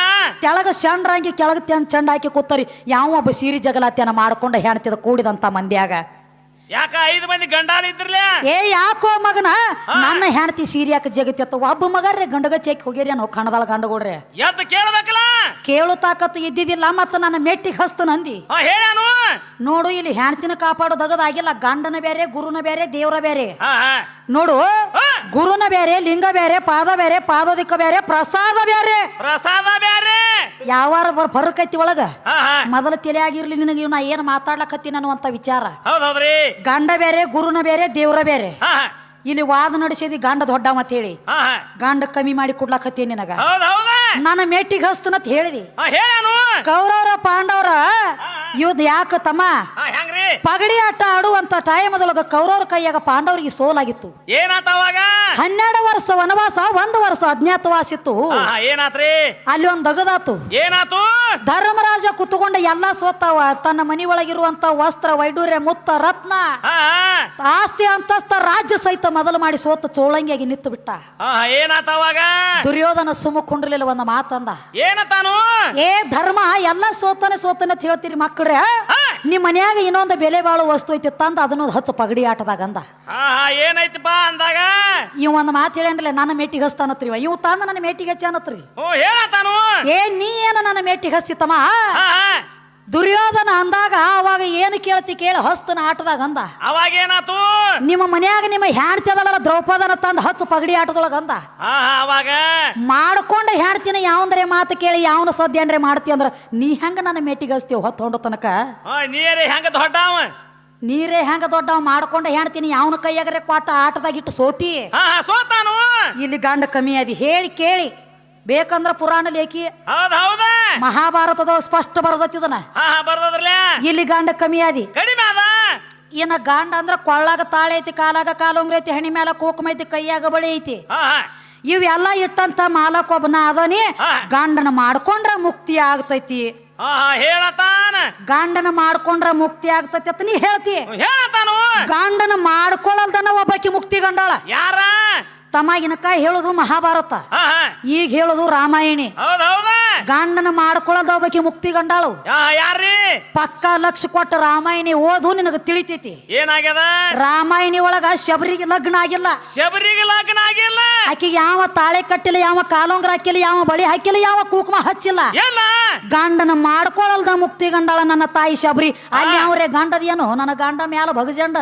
ತೆಳಗ ಶಂಡ್ರಂಗಿ ಕೆಳಗ ಚಂಡ ಹಾಕಿ ಕೂತರಿ. ಯಾವ ಒಬ್ಬ ಸೀರಿ ಜಗಲಾತ್ಯನ ಮಾಡ್ಕೊಂಡ ಹೆಣ್ತಿದ ಕೂಡಿದಂತ ಮಂದ್ಯಾಗ. ಯಾಕ ಐದು ಮಂದಿ ಗಂಡಾರ ಇದ್ರಲ್ಲ? ಏ ಯಾಕೋ ಮಗನ? ನನ್ನ ಹೆಂಡತಿ ಸೀರಿಯಾಕ ಯಾಕೆ ಜಗತ್ತಿತ್ತ ಒಬ್ಬ ಮಗರ್ರೆ ಗಂಡಗ ಚೇಕ್ ಹೋಗ್ಯಾರ ನಾವು ಕಣದಾಳ ಗಂಡಗೋಡ್ರೆ ಎದ್ದು ಕೇಳಬೇಕಲ್ಲ? ಕೇಳು ತಾಕತ್ತು ಇದ್ದಿದ್ದಿಲ್ಲ ಮತ್ತ ನನ್ನ ಮೆಟ್ಟಿಗೆ ಹಸ್ತು ನಂದಿ. ನೋಡು ಇಲ್ಲಿ ಹೆಂಡತಿನ ಕಾಪಾಡೋದಗದಾಗಿಲ್ಲ ಗಂಡನ ಬೇರೆ ಗುರುನ ಬೇರೆ ದೇವ್ರ ಬೇರೆ. ಹಾ ಹಾ. ನೋಡು. ಹಾ. ಗುರುನ ಬೇರೆ ಲಿಂಗ ಬೇರೆ ಪಾದ ಬೇರೆ ಪಾದೋದಿಕ್ಕ ಬೇರೆ ಪ್ರಸಾದ ಬೇರೆ. ಪ್ರಸಾದ ಬೇರೆ. ಯಾವಾರ ಬರ್ ಫರಕ್ ಐತಿ ಒಳಗ ಹಾ ಹಾ. ಮೊದಲ ತಿಳಿಯಾಗಿರ್ಲಿ ನಿನಗೆ ಇವ್ನ ಏನ್ ಮಾತಾಡ್ಲಕತ್ತೀನಿ ಅನ್ನುವಂತ ವಿಚಾರ. ಹೌದ್ ಹೌದ್ರಿ ಗಂಡ ಬೇರೆ ಗುರುನ ಬೇರೆ ದೇವ್ರ ಬೇರೆ. ಹಾ ಹಾ. ಇಲ್ಲಿ ವಾದ ನಡೆಸಿದಿ ಗಂಡ ದೊಡ್ಡ ಅಂತ ಹೇಳಿ. ಹಾ ಹಾ. ಗಂಡ ಕಮ್ಮಿ ಮಾಡಿ ಕೊಡ್ಲಕತ್ತೀನಿ ನಿನಗ. ಹೌದ್ ಹೌದ. ನನ್ನ ಮೆಟ್ಟಿಗೆ ಹಸ್ತನತ್ ಹೇಳಿದಿ. ಹೇಳಾನು ಕೌರವರ ಪಾಂಡವರ ಯುದ್ಧ ಯಾಕ ತಮ್ಮ? ಹೆಂಗ್ರಿ? ಪಗಡಿ ಆಟ ಆಡುವಂತ ಟೈಮದೊಳಗ ಕೌರವರ ಕೈಯಾಗ ಪಾಂಡವರಿಗೆ ಸೋಲಾಗಿತ್ತು. ಏನಾತ ಅವಾಗ? ಹನ್ನೆರಡು ವರ್ಷ ವನವಾಸ ಒಂದು ವರ್ಷ ಅಜ್ಞಾತವಾಸ ಇತ್ತು ಏನಾತ್ರಿ? ಅಲ್ಲಿ ಒಂದ್ ದಗದಾತು. ಏನಾತು? ಧರ್ಮರಾಜ ಕುತ್ಕೊಂಡ ಎಲ್ಲಾ ಸೋತಾವ ತನ್ನ ಮನಿ ಒಳಗಿರುವಂತ ವಸ್ತ್ರ ವೈಡೂರ್ಯ ಮುತ್ತ ರತ್ನ ಆಸ್ತಿ ಅಂತಸ್ತ ರಾಜ್ಯ ಸಹಿತ ಮೊದಲು ಮಾಡಿ ಸೋತ ಚೋಳಂಗಿಯಾಗಿ ನಿಂತು ಬಿಟ್ಟ. ಏನಾತ ಅವಾಗ? ದುರ್ಯೋಧನ ಸುಮ್ಮ ಕುಂಡ್ರಲಿಲ್ಲ ಒಂದ್ ಮಾತಂದ. ಏನತಾನು? ಏ ಧರ್ಮ ಎಲ್ಲ ಸೋತಾನೆ ಸೋತಾನೆ ಅಂತ ಹೇಳ್ತೀರಿ ಮಕ್ಕಳ್ರೆ. ಹಾ. ನಿಮ್ ಮನ್ಯಾಗ ಇನ್ನೊಂದು ಬೆಲೆ ಬಾಳು ವಸ್ತು ಐತಿ ತಂದ ಅದನ್ನ ಹಚ್ಚ ಪಗಡಿ ಆಟದಾಗ ಅಂದ. ಹಾ ಏನೈತಿಪ್ಪ ಅಂದಾಗ? ಇವ್ ಒಂದ್ ಮಾತು ಹೇಳಂದ್ರೆ ನನ್ನ ಮೇಟಿಗೆ ಹಸ್ತಾನತ್ರಿ ಇವ. ತಂದ ನನ್ನ ಮೇಟಿಗೆ ಹಚ್ಚಾನತ್ರಿ ಹೇಳತಾನು ಏ ನೀ ಏನ ನನ್ನ ಮೇಟಿಗೆ ಹಸ್ತಿತ್ತಮ್ಮ ದುರ್ಯೋಧನ ಅಂದಾಗ ಅವಾಗ ಏನು ಕೇಳ್ತಿ ಕೇಳಿ ಹಸ್ತನ ಆಟದಾಗ ಅಂದ. ಅವಾಗ ಏನಾತು? ನಿಮ್ಮ ಮನ್ಯಾಗ ನಿಮ್ಮ ಹೆಣ್ತಿದಲ್ಲ ದ್ರೌಪದನ ತಂದ ಹತ್ತು ಪಗಡಿ ಆಟದೊಳಗ ಅಂದ. ಅವಾಗ? ಮಾಡ್ಕೊಂಡ ಹೆಣ್ತಿನ ಯಾವಂದ್ರೆ ಮಾತು ಕೇಳಿ ಯಾವನ ಸದ್ಯ ಅಂದ್ರೆ ಮಾಡ್ತಿ ಅಂದ್ರ ನೀ ಹೆಂಗ ನನ್ನ ಮೆಟ್ಟಿ ಹಚ್ತೀವಿ ಹೊತ್ತು ಹೊಂಡ ತನಕ? ನೀರೇ ಹೆಂಗ ದೊಡ್ಡವ? ನೀರೇ ಹೆಂಗ ದೊಡ್ಡವ? ಮಾಡ್ಕೊಂಡ ಹೆಣ್ತೀನಿ ಯಾವನ ಕೈಯಾಗರೆ ಕೊಟ್ಟ ಆಟದಾಗ ಇಟ್ಟು ಸೋತಿ? ಸೋತಾನು. ಇಲ್ಲಿ ಗಂಡ ಕಮ್ಮಿ ಅದಿ ಹೇಳಿ ಕೇಳಿ ಬೇಕಂದ್ರ ಪುರಾಣ ಲೇಖಿ ಹೌದ್ ಹೌದ? ಮಹಾಭಾರತದೊಳಗ ಸ್ಪಷ್ಟ ಬರದತ್ತಿದನ ಹಾ ಹಾ ಬರ್ದದ್ರಲ್ಲ ಇಲ್ಲಿ ಗಂಡ ಕಮ್ಮಿ ಆದಿ. ಏನ ಅದ ಇನ್ನ ಗಂಡ ಅಂದ್ರ ಕೊಳ್ಳಾಗ ತಾಳೆ ಐತಿ ಕಾಲಾಗ ಕಾಲುಂಗ್ರ ಐತಿ ಹೆಣಿ ಮ್ಯಾಲ ಕೂಕುಮ ಐತಿ ಕೈಯಾಗ ಬಳಿ ಐತಿ. ಹಾ ಹಾ. ಇವೆಲ್ಲ ಇಟ್ಟಂತ ಮಾಲಕ್ ಒಬ್ಬನ ಅದನಿ. ಗಂಡನ ಮಾಡ್ಕೊಂಡ್ರ ಮುಕ್ತಿ ಆಗ್ತೈತಿ. ಹಾ ಹಾ ಹೇಳತಾನ. ಗಂಡನ ಮಾಡ್ಕೊಂಡ್ರ ಮುಕ್ತಿ ಆಗ್ತೈತಿ ಅಂತ ನೀ ಹೇಳ್ತಿ. ಹೇಳತಾನು. ಗಂಡನ ಮಾಡ್ಕೊಳ್ಳಲ್ದನ ಒಬ್ಬಾಕಿ ಮುಕ್ತಿ ಗಂಡಾಳ. ಯಾರ? ತಮಾಗಿನಕ ಹೇಳುದು ಮಹಾಭಾರತ. ಈಗ ಹೇಳುದು ರಾಮಾಯಣಿ. ಗಂಡನ ಮಾಡ್ಕೊಳ್ಳಲ್ದ ಒಬ್ಬಾಕಿ ಮುಕ್ತಿ ಗಂಡಾಳು. ಯಾರ್ರಿ? ಪಕ್ಕ ಲಕ್ಷ ಕೊಟ್ಟ ರಾಮಾಯಣಿ ಓದು ನಿನಗ ತಿಳಿತೈತಿ. ಏನಾಗ್ಯದ? ರಾಮಾಯಣಿ ಒಳಗ ಶಬರಿಗೆ ಲಗ್ನ ಆಗಿಲ್ಲ. ಶಬರಿಗೆ ಲಗ್ನ ಆಗಿಲ್ಲ? ಆಕೆಗೆ ಯಾವ ತಾಳೆ ಕಟ್ಟಿಲ್ಲ ಯಾವ ಕಾಲೊಂಗ್ರ ಹಾಕಿಲ್ಲ ಯಾವ ಬಳಿ ಹಾಕಿಲ್ಲ ಯಾವ ಕೂಕುಮ ಹಚ್ಚಿಲ್ಲ. ಗಂಡನ ಮಾಡ್ಕೊಳಲ್ದ ಮುಕ್ತಿ ಗಂಡಾಳ ನನ್ನ ತಾಯಿ ಶಬರಿ. ಅಲ್ಲಿ ಅವ್ರೆ ಗಂಡದೇನು ನನ್ನ ಗಂಡ ಮ್ಯಾಲ ಭಗಜಂಡ.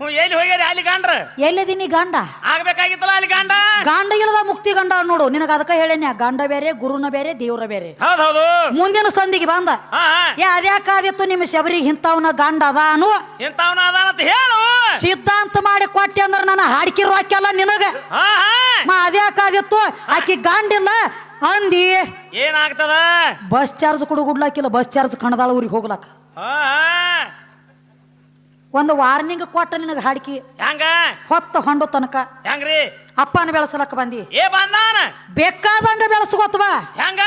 ಹ್ಞೂ ಎಲ್ಲಿ ಹೋಗ್ಯಾರ? ಅಲ್ಲಿ ಗಂಡ್ರ? ಎಲ್ಲಿದೀನಿ ಗಂಡ? ಆಗ್ಬೇಕಾಗಿತ್ತಲ್ಲ ಅಲ್ಲಿ ಗಂಡ? ಗಂಡ ಇಲ್ಲದ ಮುಕ್ತಿ ಗಂಡ ನೋಡು. ನಿನಗ ಅದಕ್ಕ ಹೇಳೇನಿ ಗಂಡ ಬೇರೆ ಗುರುನ ಬೇರೆ ದೇವ್ರ ಬೇರೆ. ಹೌದ್ ಹೌದು. ಮುಂದಿನ ಸಂದಿಗೆ ಬಂದ. ಹಾ ಏ ಅದ್ಯಾಕಾದಿತ್ತು ನಿಮ್ಮ ಶಬರಿ ಇಂಥವ್ನ ಗಂಡ ಅದಾನು ಇಂಥವ್ನ ಅದಾನಂತ ಹೇಳು. ಸಿದ್ಧಾಂತ ಮಾಡಿ ಕೊಟ್ಟೆ ಅಂದ್ರ ನಾನು ಹಾಡ್ಕಿರೋ ರೊಕ್ಕೆಲ್ಲ ನಿನಗ? ಹಾ ಹಾ. ಮಾ ಅದ್ಯಾಕಾದಿತ್ತು ಆಕಿ ಗಂಡಿಲ್ಲ ಅಂದಿ. ಏನಾಗ್ತದ? ಬಸ್ ಚಾರ್ಜ್ ಕೊಡು ಗುಡ್ಲಾಕಿಲ್ಲ. ಬಸ್ ಚಾರ್ಜ್ ಕಣದಾಳ ಊರಿಗೆ ಹೋಗ್ಲಾಕ. ಹಾ ಹಾ. ಒಂದು ವಾರ್ನಿಂಗ್ ಕೊಟ್ಟ ನಿನಗೆ ಹಾಡಿಕಿ. ಹೆಂಗ? ಹೊತ್ತ ಹೊಂಡು ತನಕ. ಹೆಂಗ್ರಿ? ಅಪ್ಪನ ಬೆಳೆಸಲಕ್ಕ ಬಂದಿ. ಏ ಬಂದಾನ? ಬೇಕಾದಂಗ ಬೆಳೆಸ್ಕೊತ್ವಾ ಹೆಂಗ?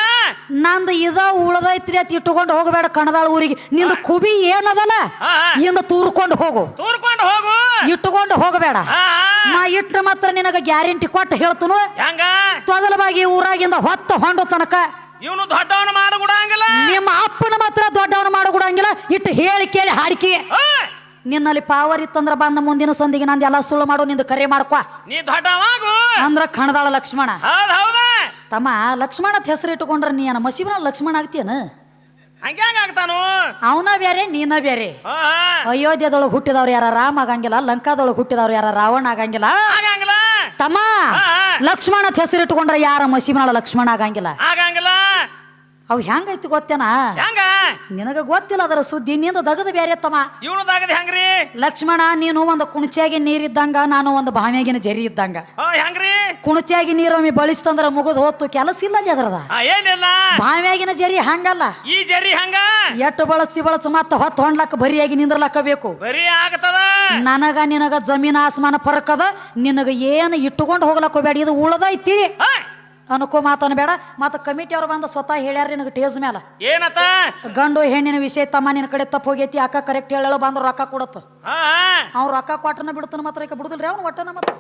ನಂದು ಇದ ಉಳದೈತ್ರಿ ಅಂತ ಇಟ್ಟುಕೊಂಡು ಹೋಗಬೇಡ ಕಣದಾಳ ಊರಿಗೆ. ನಿಂದು ಕುಬಿ ಏನದಲ್ಲ? ಹಾ, ಹಾ. ಇಂದ ತೂರ್ಕೊಂಡು ಹೋಗು. ತೂರ್ಕೊಂಡು ಹೋಗು. ಇಟ್ಟುಕೊಂಡು ಹೋಗಬೇಡ. ಹಾ ಹಾ. ನಾ ಇಟ್ಟ ಮಾತ್ರ ನಿನಗ ಗ್ಯಾರಂಟಿ ಕೊಟ್ಟು ಹೇಳ್ತನು. ಹೆಂಗ? ತೊದಲವಾಗಿ ಊರಾಗಿಂದ ಹೊತ್ತ ಹೊಂಡು ತನಕ. ಇವನು ದೊಡ್ಡವನು ಮಾಡಗುಡಂಗಿಲ್ಲ ನಿಮ್ಮ ಅಪ್ಪನ ಮಾತ್ರ ದೊಡ್ಡವನ ಮಾಡಕೊಡಂಗಿಲ್ಲ ಇಟ್ಟು ಹೇಳಿ ಕೇಳಿ ಹಾಡಿಕೆ. ನಿನ್ನಲ್ಲಿ ಪಾವರ್ ಇತ್ತಂದ್ರ ಬಂದ ಮುಂದಿನ ಸಂದಿಗೆ ನಂದು ಎಲ್ಲ ಸುಳ್ಳು ಮಾಡು ನಿಂದು ಕರೆ ಮಾಡ್ಕೊ. ನೀ ದೊಡ್ಡವಾಗು. ಅಂದ್ರ ಕಣದಾಳ ಲಕ್ಷ್ಮಣ. ಹೌದ್ ಹೌದ. ತಮ್ಮ ಲಕ್ಷ್ಮಣ ಅಂತ ಹೆಸರು ಇಟ್ಟುಕೊಂಡ್ರ ನೀ ಏನ ಮಸೀಬನ ಲಕ್ಷ್ಮಣ ಆಗ್ತೀಯನ? ಹಂಗ್ಯಾಂಗ ಆಗ್ತಾನು? ಅವನ ಬೇರೆ ನೀನ ಬೇರೆ ಅಯೋಧ್ಯದೊಳಗೆ ಹುಟ್ಟಿದವ್ರು ಯಾರ? ರಾಮ ಆಗಂಗಿಲ್ಲ ಲಂಕಾದೊಳಗೆ ಹುಟ್ಟಿದವ್ರು ಯಾರ? ರಾವಣ ಆಗಂಗಿಲ್ಲ. ಆಗಂಗಿಲ್ಲ. ತಮ್ಮ. ಲಕ್ಷ್ಮಣ ಅಂತ ಹೆಸರು ಯಾರ ಮಸೀಬನ ಲಕ್ಷ್ಮಣ ಆಗಂಗಿಲ್ಲ? ಆಗಂಗಿಲ್ಲ. ಅವ್ ಹೆಂಗೈತಿ ಗೊತ್ತೇನ? ಹೆಂಗ? ನಿನಗ ಗೊತ್ತಿಲ್ಲ ಅದರ ಸುದ್ದಿ ನಿಂದ ದಗದ ಬೇರೆ ತಮ್ಮ ಇವನು ದಾಗದ ಹೆಂಗ್ರಿ? ಲಕ್ಷ್ಮಣ ನೀನು ಒಂದು ಕುಣಚಿಯಾಗಿ ನೀರಿದ್ದಂಗ ನಾನು ಒಂದು ಬಾವಿಯಾಗಿನ ಜರಿ ಇದ್ದಂಗ. ಹೆಂಗ್ರಿ? ಕುಣಚಿಯಾಗಿ ನೀರೊಮ್ಮೆ ಬಳಸ್ತಂದ್ರ ಮುಗಿದು ಹೊತ್ತು ಕೆಲಸ ಇಲ್ಲ ಅಲ್ಲಿ ಅದರದ ಏನಿಲ್ಲ. ಬಾವಿಯಾಗಿನ ಜರಿ ಹಂಗಲ್ಲ. ಈ ಜರಿ ಹಂಗ? ಎಟ್ಟು ಬಳಸ್ತಿ ಬಳಸ ಮತ್ತ ಹೊತ್ತು ಹೊಂಡ್ಲಕ್ಕ ಬರಿಯಾಗಿ ನಿಂದ್ರಲಕ್ಕ ಬೇಕು ಬರೀ ಆಗತದ ನನಗ ನಿನಗ ಜಮೀನ್ ಆಸ್ಮಾನ ಫರಕ್ ಅದ ನಿನಗ ಏನು ಇಟ್ಟುಕೊಂಡು ಹೋಗ್ಲಕ್ಕ ಬೇಡ ಇದು ಉಳ್ದೈತಿ. ಅನ್ಕೋ ಮಾತನ ಬೇಡ. ಮತ್ತು ಕಮಿಟಿ ಅವ್ರು ಬಂದು ಸ್ವತಃ ಹೇಳ್ಯಾರ ನಿನಗೆ ಟೇಜ್ ಮ್ಯಾಲ. ಏನತ್ತ? ಗಂಡು ಹೆಣ್ಣಿನ ವಿಷಯ ತಮ್ಮ ನಿನ್ನ ಕಡೆ ತಪ್ಪು ಹೋಗೈತಿ ಅಕ್ಕ ಕರೆಕ್ಟ್ ಹೇಳಲ್ಲ ಬಂದು ರೊಕ್ಕ ಕೊಡತ್ತ. ಅವ್ನು ರೊಕ್ಕ ಕೊಟ್ಟನ ಬಿಡ್ತಾನ ಮಾತ್ರ ಈಗ ಬಿಡುದಿಲ್ರಿ ಅವ್ನು ಒಟ್ಟನ ಮತ್ತೆ